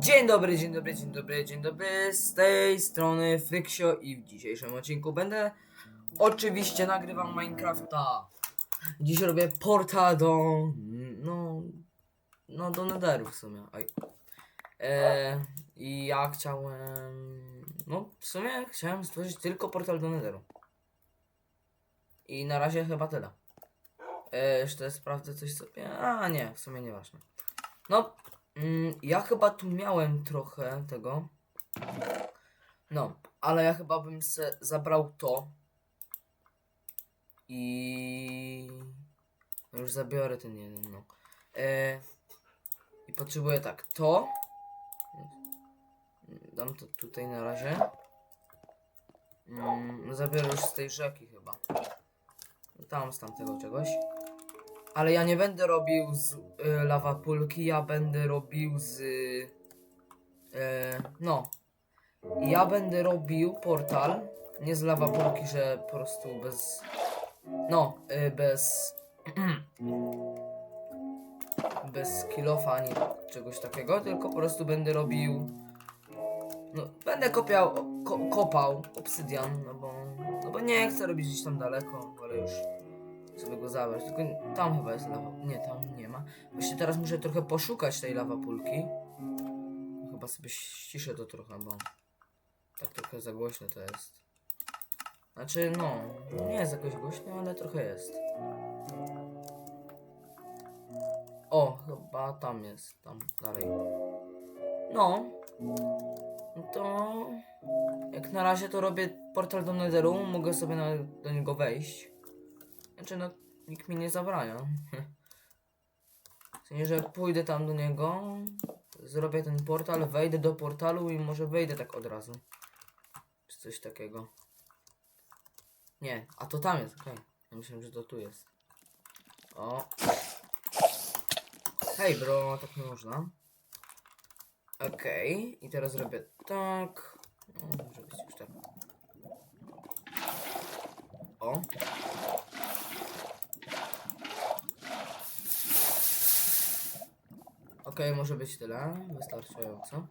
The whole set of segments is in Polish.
Dzień dobry, dzień dobry, dzień dobry, dzień dobry. Z tej strony Fryksio i w dzisiejszym odcinku będę oczywiście nagrywał Minecrafta. Dziś robię portal do no no do Netheru w sumie. Aj. E, I ja chciałem no w sumie chciałem stworzyć tylko portal do Netheru. I na razie chyba tyle. E, jeszcze sprawdzę coś sobie. A nie, w sumie nieważne. No, mm, ja chyba tu miałem trochę tego. No, ale ja chyba bym se zabrał to. I już zabiorę ten jeden, no. E, I potrzebuję tak, to. Dam to tutaj na razie. Mm, zabiorę już z tej rzeki chyba. Tam z tamtego czegoś. Ale ja nie będę robił z y, lawa pulki, ja będę robił z. Y, no. Ja będę robił portal. Nie z lawa pulki, że po prostu bez. No, y, bez. bez kilofa ani czegoś takiego, tylko po prostu będę robił. No, będę kopiał, ko, kopał obsydian, no bo, no bo nie chcę robić gdzieś tam daleko, ale już sobie go zabrać. Tylko tam chyba jest lawa. Nie, tam nie ma. Właśnie teraz muszę trochę poszukać tej lawa pulki. Chyba sobie ściszę to trochę, bo tak trochę za głośno to jest. Znaczy, no, nie jest jakoś głośno, ale trochę jest. O, chyba tam jest, tam dalej. No. No to jak na razie to robię portal do Netheru, mogę sobie do niego wejść. Znaczy no, nikt mi nie zabrania. Sensie, że pójdę tam do niego, zrobię ten portal, wejdę do portalu i może wejdę tak od razu. Czy coś takiego. Nie, a to tam jest, okej. Ja myślałem, że to tu jest. O. Hej bro, tak nie można. Okej, i teraz robię tak. No, może być już tak. O. Okej, może być tyle. Wystarczająco.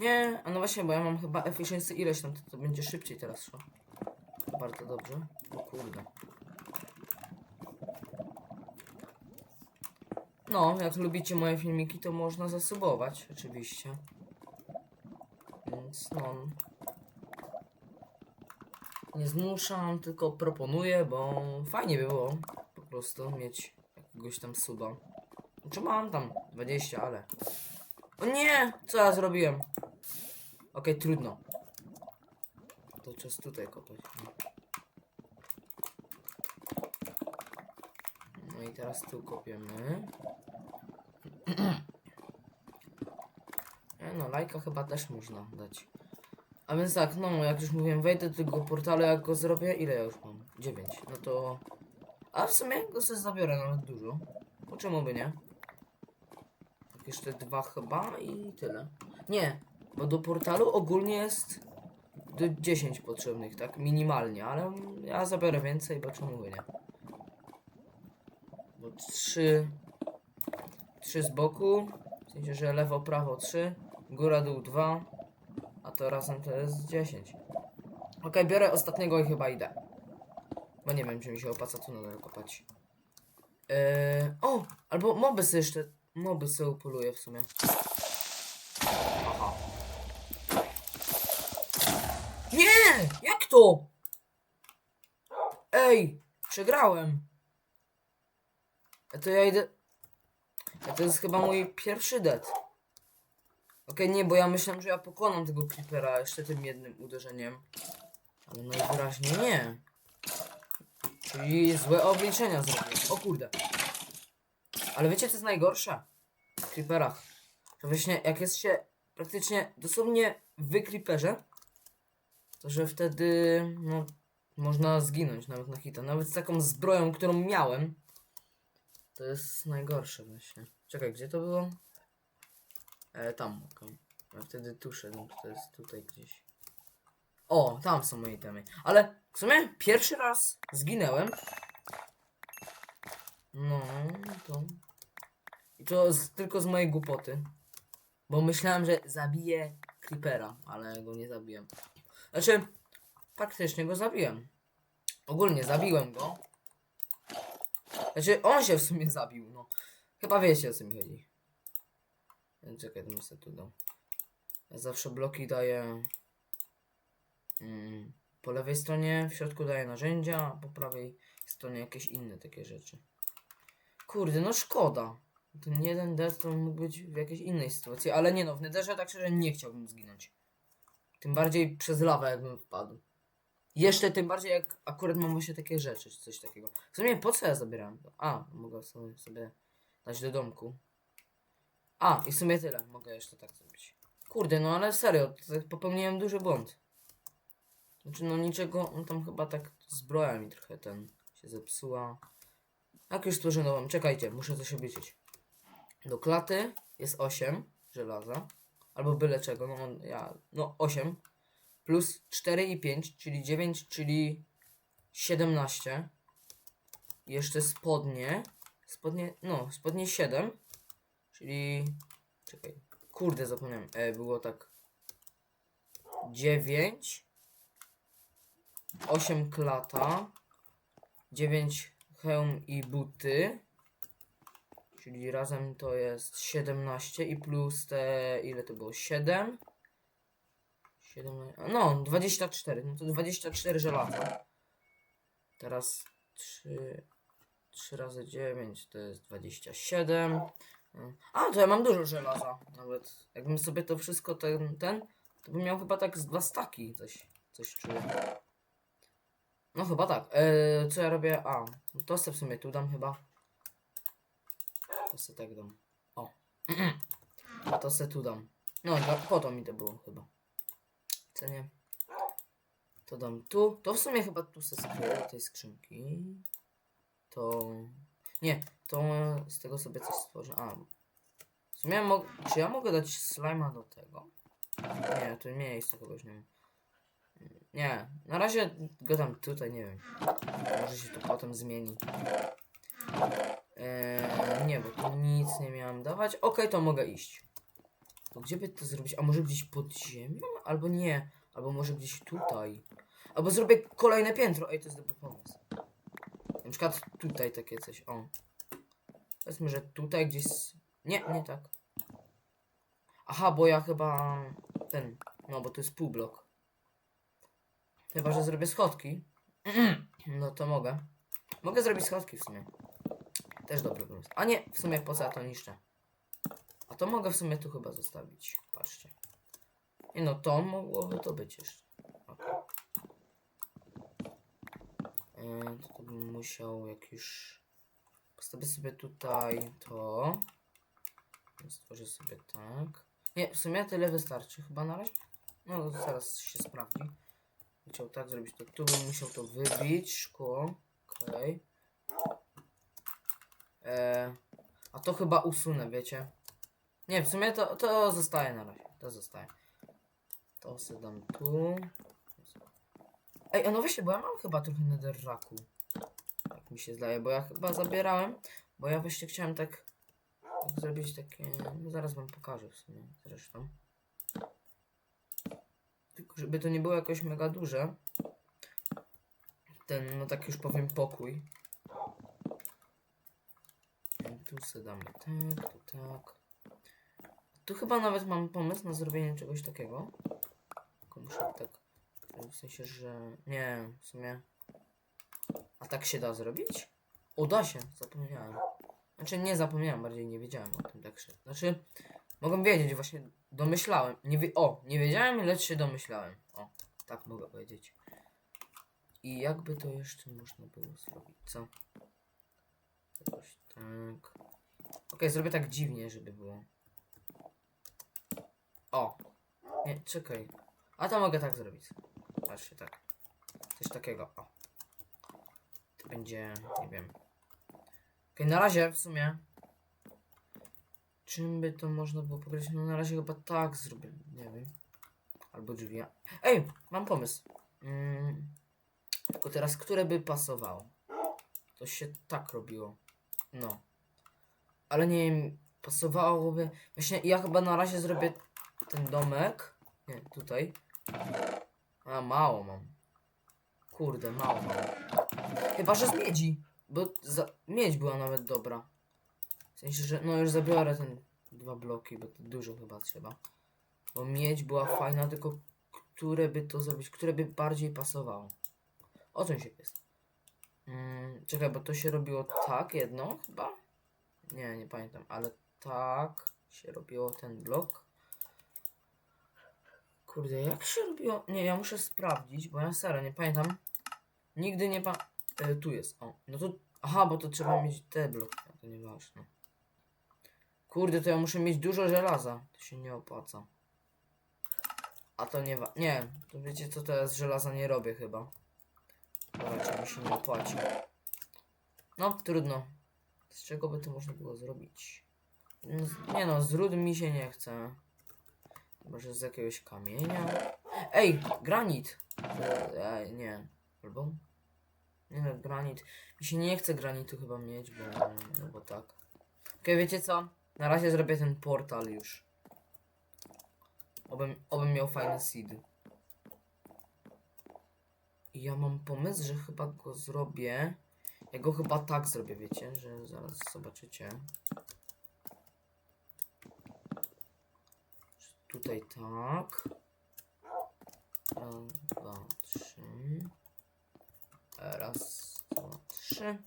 Nie, a no właśnie, bo ja mam chyba efficiency ileś tam, to, to będzie szybciej teraz szło. Bardzo dobrze. O kurde. No, jak lubicie moje filmiki, to można zasubować, oczywiście. Więc no. Nie zmuszam, tylko proponuję, bo fajnie by było po prostu mieć jakiegoś tam suba. Czy mam tam 20, ale. O nie! Co ja zrobiłem? Okej, trudno. To czas tutaj kopać. No i teraz tu kopiemy. E, no, lajka chyba też można dać. A więc tak, no jak już mówiłem, wejdę do tego portalu, jak go zrobię, ile ja już mam? 9. No to... A w sumie go sobie zabiorę nawet dużo. Po czemu by nie? Jeszcze dwa chyba i tyle. Nie, bo do portalu ogólnie jest do 10 potrzebnych, tak? Minimalnie, ale ja zabiorę więcej, bo czemu nie? Bo 3 3 z boku, w sensie, że lewo, prawo 3, góra, dół 2, a to razem to jest 10. Ok, biorę ostatniego i chyba idę. Bo nie wiem, czy mi się opłaca tu nadal kopać. Eee, o! Albo moby jeszcze. Moby sobie upoluję w sumie. Aha. Nie! Jak to? Ej! Przegrałem. A to ja idę. A to jest chyba mój pierwszy dead. Okej, nie, bo ja myślałem, że ja pokonam tego creepera jeszcze tym jednym uderzeniem. Ale najwyraźniej nie. Czyli złe obliczenia zrobiłem. O kurde. Ale wiecie co jest najgorsze? W creeperach. To właśnie jak jest się praktycznie dosłownie w creeperze, to że wtedy no, można zginąć nawet na hita. Nawet z taką zbroją, którą miałem. To jest najgorsze właśnie. Czekaj, gdzie to było? E, tam. Ja wtedy tu szedłem, to jest tutaj gdzieś. O, tam są moje itemy. Ale w sumie pierwszy raz zginęłem. No, to... I to z, tylko z mojej głupoty. Bo myślałem, że zabiję Creepera, ale go nie zabiłem. Znaczy, faktycznie go zabiłem. Ogólnie zabiłem go. Znaczy, on się w sumie zabił, no. Chyba wiecie o co mi chodzi. Czekaj, to sobie tu dam. Ja zawsze bloki daję mm, po lewej stronie, w środku daję narzędzia, a po prawej stronie jakieś inne takie rzeczy. Kurde, no szkoda. Ten jeden death to mógł być w jakiejś innej sytuacji, ale nie no, w Netherze tak szczerze nie chciałbym zginąć. Tym bardziej przez lawę jakbym wpadł. Jeszcze tym bardziej jak akurat mam właśnie takie rzeczy, czy coś takiego. W sumie po co ja zabierałem to? A, mogę sobie, sobie dać do domku. A, i w sumie tyle. Mogę jeszcze tak zrobić. Kurde, no ale serio, tak popełniłem duży błąd. Znaczy no niczego, no tam chyba tak zbroja mi trochę ten się zepsuła. Jak już stworzę nową, czekajcie, muszę coś obliczyć. Do klaty jest 8 żelaza. Albo byle czego, no ja, no 8. Plus 4 i 5, czyli 9, czyli 17. I jeszcze spodnie. Spodnie, no, spodnie 7. Czyli, czekaj, kurde zapomniałem, e, było tak 9. 8 klata. 9 hełm i buty. Czyli razem to jest 17 i plus te ile to było? 7. 7 no, 24. No to 24 żelaza. Teraz 3 3 razy 9 to jest 27. A, to ja mam dużo żelaza. Nawet jakbym sobie to wszystko ten, ten to bym miał chyba tak z dwa staki coś, coś czuję. No chyba tak. Eee, co ja robię? A, to se w sumie tu dam chyba. To se tak dam. O. To se tu dam. No, po to mi to było chyba. Co nie? To dam tu. To w sumie chyba tu se skryję tej skrzynki. To... Nie, to z tego sobie coś stworzę. A. W sumie czy ja mogę dać slima do tego? Nie, to miejsce kogoś nie mam. Nie, na razie go dam tutaj, nie wiem. Może się to potem zmieni. Eee, nie, bo tu nic nie miałem dawać. Okej, to mogę iść. To gdzie by to zrobić? A może gdzieś pod ziemią? Albo nie. Albo może gdzieś tutaj. Albo zrobię kolejne piętro. Ej, to jest dobry pomysł. Na przykład tutaj takie coś. O. Powiedzmy, że tutaj gdzieś... Nie, nie tak. Aha, bo ja chyba... Ten... No, bo to jest półblok. Chyba, że zrobię schodki. No to mogę. Mogę zrobić schodki w sumie. Też dobry pomysł. A nie, w sumie po co ja to niszczę? A to mogę w sumie tu chyba zostawić. Patrzcie. Nie no, to mogłoby to być jeszcze. Okay. to, to bym musiał jak już... Postawię sobie tutaj to. Stworzę sobie tak. Nie, w sumie tyle wystarczy chyba na razie. No, zaraz się sprawdzi. Chciał tak zrobić, to tu bym musiał to wybić, szkło. Okej. E, A to chyba usunę, wiecie. Nie, w sumie to, to zostaje na razie. To zostaje. To sobie dam tu. Ej, no właśnie, bo ja mam chyba trochę netherraku. Tak mi się zdaje, bo ja chyba zabierałem. Bo ja właśnie chciałem tak, tak zrobić takie... No zaraz wam pokażę w sumie zresztą. Tylko żeby to nie było jakoś mega duże. Ten, no tak już powiem, pokój. Tu sobie damy tak, tu tak. Tu chyba nawet mam pomysł na zrobienie czegoś takiego. Tylko muszę tak. W sensie, że. Nie, w sumie. A tak się da zrobić? O, da się, zapomniałem. Znaczy nie zapomniałem, bardziej nie wiedziałem o tym tak się. Znaczy, mogłem wiedzieć, właśnie domyślałem. Nie wie... O, nie wiedziałem, lecz się domyślałem. O, tak mogę powiedzieć. I jakby to jeszcze można było zrobić, co? Jakoś tak. Okej, zrobię tak dziwnie, żeby było. O! Nie, czekaj. A to mogę tak zrobić. Patrzcie, tak. Coś takiego, o. To będzie, nie wiem. Okej, na razie w sumie. Czym by to można było powiedzieć? No na razie chyba tak zrobię, nie wiem. Albo drzwi. Ej, mam pomysł. Mm, tylko teraz, które by pasowało? To się tak robiło. No. Ale nie wiem, pasowałoby. Właśnie ja chyba na razie zrobię ten domek. Nie, tutaj. A, mało mam. Kurde, mało mam. Chyba, że z miedzi. Bo za... miedź była nawet dobra. W sensie, że no już zabiorę ten dwa bloki, bo to dużo chyba trzeba. Bo miedź była fajna, tylko które by to zrobić, które by bardziej pasowało. O czym się jest? Mm, czekaj, bo to się robiło tak jedno chyba? Nie, nie pamiętam, ale tak się robiło ten blok. Kurde, jak się robiło? Nie, ja muszę sprawdzić, bo ja serio nie pamiętam. Nigdy nie pa... E, tu jest, o. No to... Aha, bo to trzeba mieć te bloki, a to nieważne. Kurde, to ja muszę mieć dużo żelaza. To się nie opłaca. A to nie wa... Nie, to wiecie co, teraz żelaza nie robię chyba. Raczej mi się nie opłaci. No, trudno. Z czego by to można było zrobić? No, Nie no, z ród mi się nie chce. Może z jakiegoś kamienia? Ej, granit! Nie. Albo? Nie no, granit. Mi się nie chce granitu chyba mieć, bo... No bo tak. Okej, wiecie co? Na razie zrobię ten portal już. Obym, obym miał fajny seed. Ja mam pomysł, że chyba go zrobię. Ja go chyba tak zrobię, wiecie, że zaraz zobaczycie. Tutaj tak. Raz, dwa, trzy. Raz, dwa, trzy.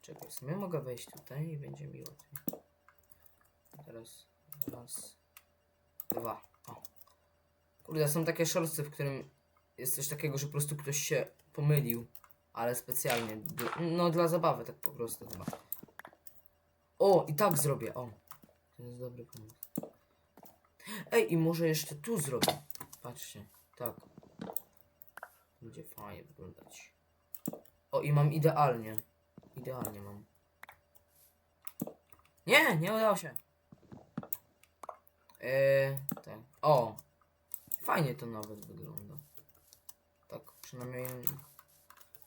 Czekaj, w mogę wejść tutaj i będzie mi łatwiej. Teraz raz, dwa. O. Kurde, są takie szorstce, w którym jest coś takiego, że po prostu ktoś się pomylił. Ale specjalnie. No dla zabawy tak po prostu chyba. O, i tak zrobię, o. To jest dobry pomysł. Ej, i może jeszcze tu zrobię. Patrzcie, tak. Będzie fajnie wyglądać. O, i mam idealnie. Idealnie mam. Nie, nie udało się. Eee, tak. O! Fajnie to nawet wygląda. Przynajmniej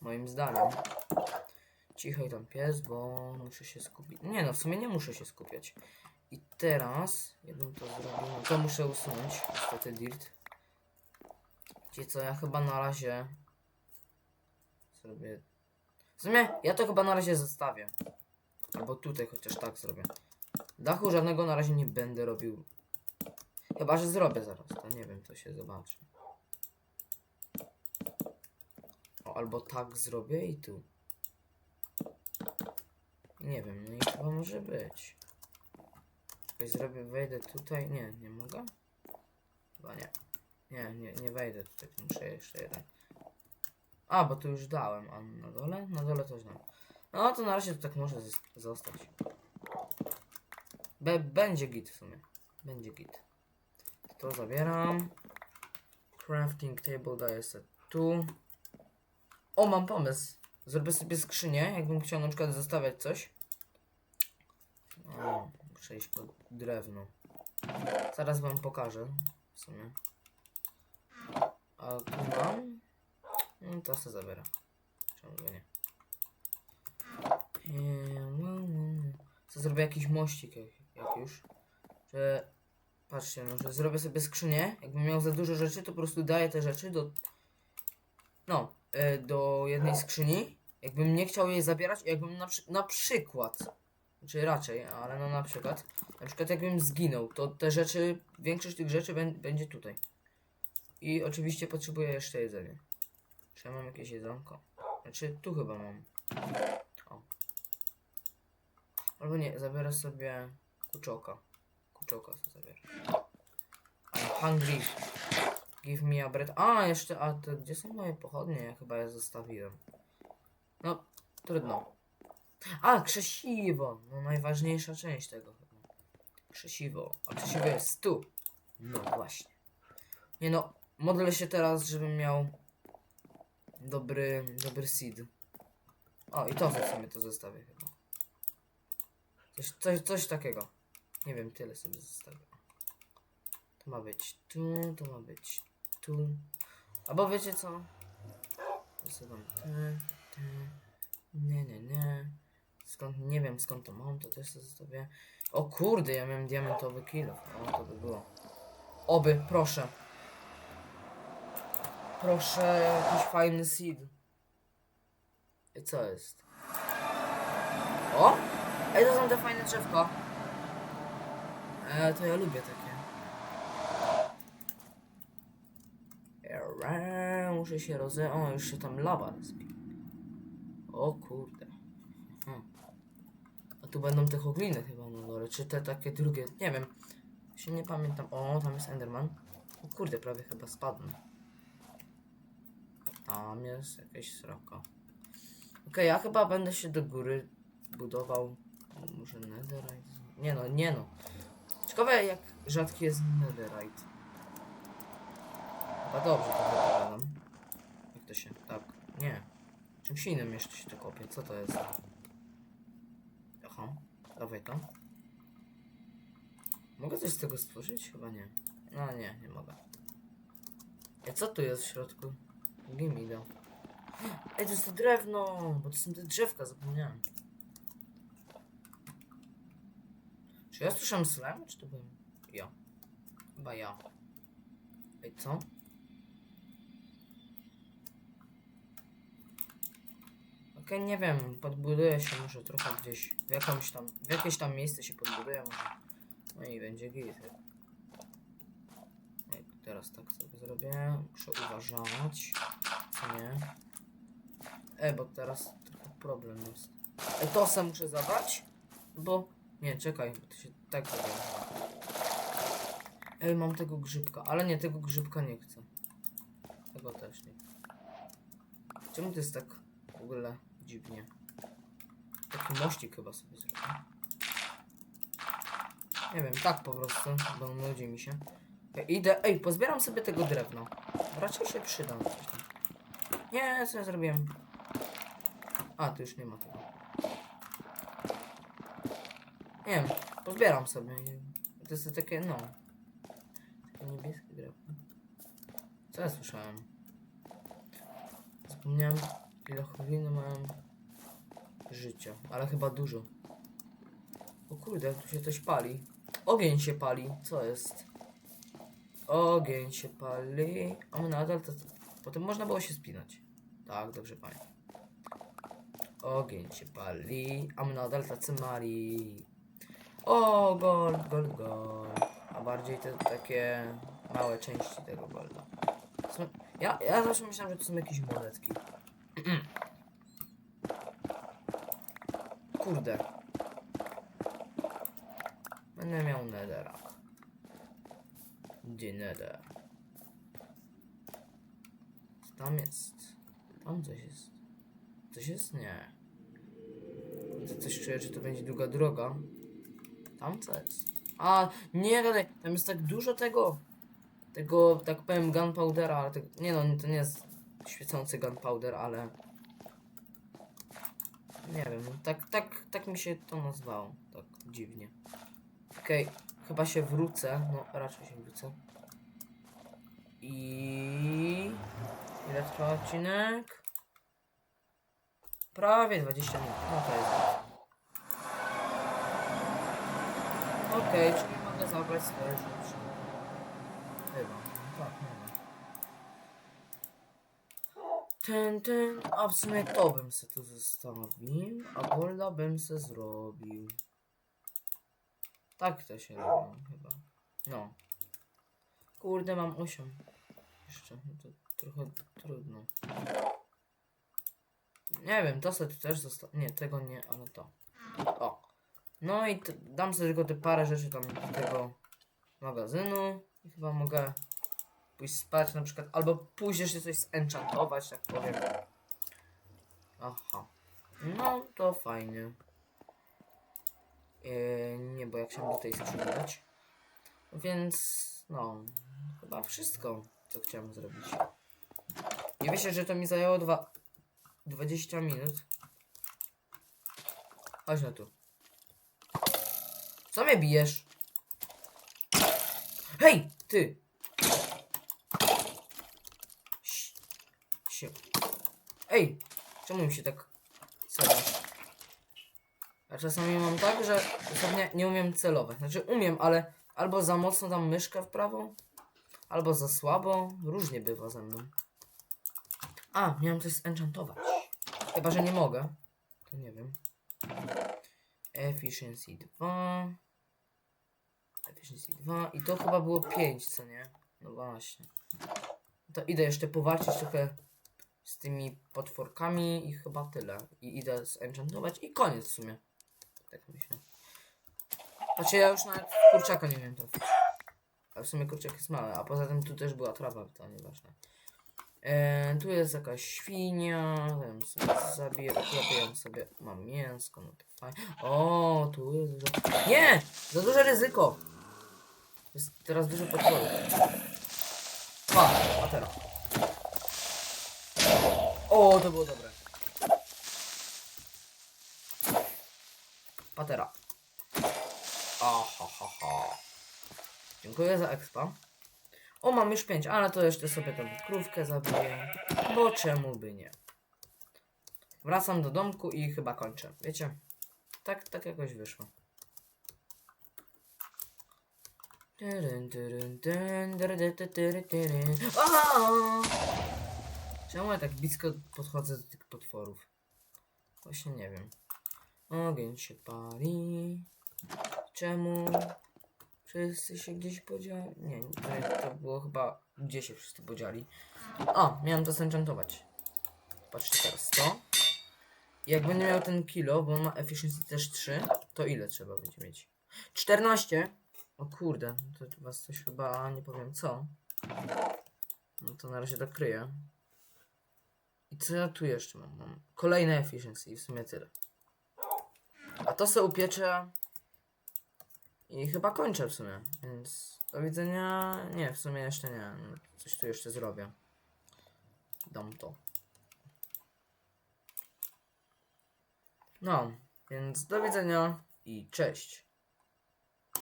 moim zdaniem. Cichaj tam pies, bo muszę się skupić. Nie no, w sumie nie muszę się skupiać. I teraz, bym to zrobił, no to muszę usunąć, niestety dirt. Wiecie co, ja chyba na razie zrobię... W sumie, ja to chyba na razie zostawię. Albo tutaj chociaż tak zrobię. Dachu żadnego na razie nie będę robił. Chyba, że zrobię zaraz, to nie wiem, to się zobaczy. O, albo tak zrobię i tu. Nie wiem, no i chyba może być. Coś zrobię, wejdę tutaj. Nie, nie mogę? Chyba nie. Nie, nie, nie wejdę tutaj, muszę jeszcze jeden. A, bo tu już dałem, a na dole? Na dole też dam. No to na razie to tak może zos- zostać. Be będzie git w sumie. Będzie git. To zabieram. Crafting table daję sobie tu. O, mam pomysł. Zrobię sobie skrzynię, jakbym chciał na przykład zostawiać coś. O, muszę iść po drewno. Zaraz wam pokażę. W sumie. A tu mam. No to se zabiera. Czemu nie? Eee, Co zrobię jakiś mościk jak, jak już. Że patrzcie, no, że zrobię sobie skrzynię. Jakbym miał za dużo rzeczy, to po prostu daję te rzeczy do. No, e, do jednej skrzyni. Jakbym nie chciał jej zabierać, jakbym na, przy, na przykład, czy raczej, ale no na przykład, na przykład jakbym zginął, to te rzeczy, większość tych rzeczy bę- będzie tutaj. I oczywiście potrzebuję jeszcze jedzenia. Czy ja mam jakieś jedzonko? Znaczy, tu chyba mam. O. Albo nie, zabiorę sobie kuczoka. Kuczoka sobie zabiorę. I'm hungry. Give me a bread. A, jeszcze, a to gdzie są moje pochodnie? Ja chyba je zostawiłem. No, trudno. A, krzesiwo. No, najważniejsza część tego chyba. Krzesiwo. A krzesiwo jest tu. No właśnie. Nie no, modlę się teraz, żebym miał dobry, dobry seed. O, i to w sumie to zostawię chyba. Coś, coś, coś takiego. Nie wiem, tyle sobie zostawię. To ma być tu, to ma być tu. Albo wiecie co? Te, te. Nie, nie, nie. skąd, nie wiem skąd to mam, to też zostawię. O kurde, ja miałem diamentowy kilo. O, to by było. Oby, proszę. Proszę, jakiś fajny seed. I co jest? O! Ej, to są te fajne drzewka. E, to ja lubię takie. Eee, Muszę się roze... O, już się tam lawa. O kurde. Hmm. A tu będą te chogliny chyba na dole, czy te takie drugie, nie wiem. Się nie pamiętam. O, tam jest Enderman. O kurde, prawie chyba spadłem. Tam jest jakaś sroka. Okej, ja chyba będę się do góry budował. Może netherite? Nie no, nie no. Ciekawe jak rzadki jest netherite. Chyba dobrze to wypowiadam. Się... Tak. Nie. Czymś innym jeszcze się to kopie. Co to jest? Aha. Dawaj to. Mogę coś z tego stworzyć? Chyba nie. No nie, nie mogę. Ej, co tu jest w środku? Gimida. Ej, to jest to drewno! Bo to są te drzewka, zapomniałem. Czy ja słyszałem slime, czy to byłem ja? Chyba ja. Ej, co? Okej, nie wiem, podbuduję się może trochę gdzieś, w jakąś tam, w jakieś tam miejsce się podbuduję może. No i będzie git. Teraz tak sobie zrobię, muszę uważać, nie. Ej, bo teraz trochę problem jest. Ej, to sam muszę zabrać, bo... Nie, czekaj, bo to się tak robi. Ej, mam tego grzybka, ale nie, tego grzybka nie chcę. Tego też nie. Czemu to jest tak w ogóle dziwnie? Taki mościk chyba sobie zrobię. Nie wiem, tak po prostu, bo nudzi mi się. Ej, idę, ej, pozbieram sobie tego drewna. Raczej się przyda na coś tam. Nie, co ja zrobiłem? A, tu już nie ma tego. Nie wiem, pozbieram sobie. To jest takie, no. Takie niebieskie drewno. Co ja słyszałem? Zapomniałem, ile chwiliny miałem życia, ale chyba dużo. O kurde, tu się coś pali. Ogień się pali, co jest? Ogień się pali. A my nadal to... Potem można było się spinać. Tak, dobrze pamiętam. Ogień się pali, a my nadal tacy mali. O, gold, gold, gold. A bardziej te takie małe części tego golda. Ja, ja zawsze myślałem, że to są jakieś monetki. Kurde. Będę miał netera. Gdzie nether? Co tam jest? Tam coś jest. Coś jest? Nie. To coś czuję, że to będzie długa droga. Tam co jest? A, nie gadaj, tam jest tak dużo tego. Tego, tak powiem, gunpowdera, ale tego, nie no, to nie jest świecący gunpowder, ale... Nie wiem, tak, tak, tak mi się to nazwało, tak dziwnie. Okej, chyba się wrócę, no raczej się wrócę. I... Ile trwa odcinek? Prawie 20 minut, no to jest. Okej, czyli mogę zabrać swoje rzeczy. Chyba, no tak, mogę. Ten, ten, a w sumie to bym se tu zostawił, a golda bym se zrobił. Tak to się robi chyba. No. Kurde, mam 8. Jeszcze, no to trochę trudno. Nie wiem, to sobie tu też zostawię. Nie, tego nie, ale to. O. No i dam sobie tylko te parę rzeczy tam tego magazynu i chyba mogę pójść spać na przykład, albo pójść jeszcze coś zenchantować, tak powiem. Aha. No to fajnie. Yy, nie, bo jak się do tej. Więc no, chyba wszystko, co chciałem zrobić. Nie myślę, że to mi zajęło dwa, 20 minut. Chodź na tu. Co mnie bijesz? Hej, ty! Ej, czemu mi się tak... Serio? A czasami mam tak, że dosłownie nie umiem celować. Znaczy umiem, ale albo za mocno dam myszkę w prawo, albo za słabo. Różnie bywa ze mną. A, miałem coś zenchantować. Chyba, że nie mogę. To nie wiem. Efficiency 2. Efficiency 2. I to chyba było 5, co nie? No właśnie. To idę jeszcze powalczyć trochę z tymi potworkami i chyba tyle. I idę zenchantować i koniec w sumie. Tak myślę. Znaczy ja już nawet kurczaka nie wiem trafić. Ale w sumie kurczak jest mały, a poza tym tu też była trawa, to nieważne. E, tu jest jakaś świnia, to ją sobie zabiję, uklepię sobie, mam mięsko, no to fajnie. O, tu jest dużo... Nie! Za duże ryzyko! Jest teraz dużo potworów. Pa, a teraz. O, to było dobre. Patera. Aha, ha, ha. Dziękuję za expa. O, mam już 5, ale to jeszcze sobie tą krówkę zabiję. Bo czemu by nie? Wracam do domku i chyba kończę. Wiecie? Tak, tak jakoś wyszło. Aha! Czemu ja tak blisko podchodzę do tych potworów? Właśnie nie wiem. Ogień się pali. Czemu? Wszyscy się gdzieś podzieli? Nie, to, to było chyba... Gdzie się wszyscy podzieli? O, miałem to zenchantować. Patrzcie teraz, to. Jak będę miał ten kilo, bo on ma efficiency też 3, to ile trzeba będzie mieć? 14! O kurde, to was coś chyba nie powiem co. No to na razie to kryję. I co ja tu jeszcze mam? Mam kolejne efficiency i w sumie tyle. A to se upieczę. I chyba kończę w sumie, więc do widzenia. Nie, w sumie jeszcze nie. Coś tu jeszcze zrobię. Dam to. No, więc do widzenia i cześć.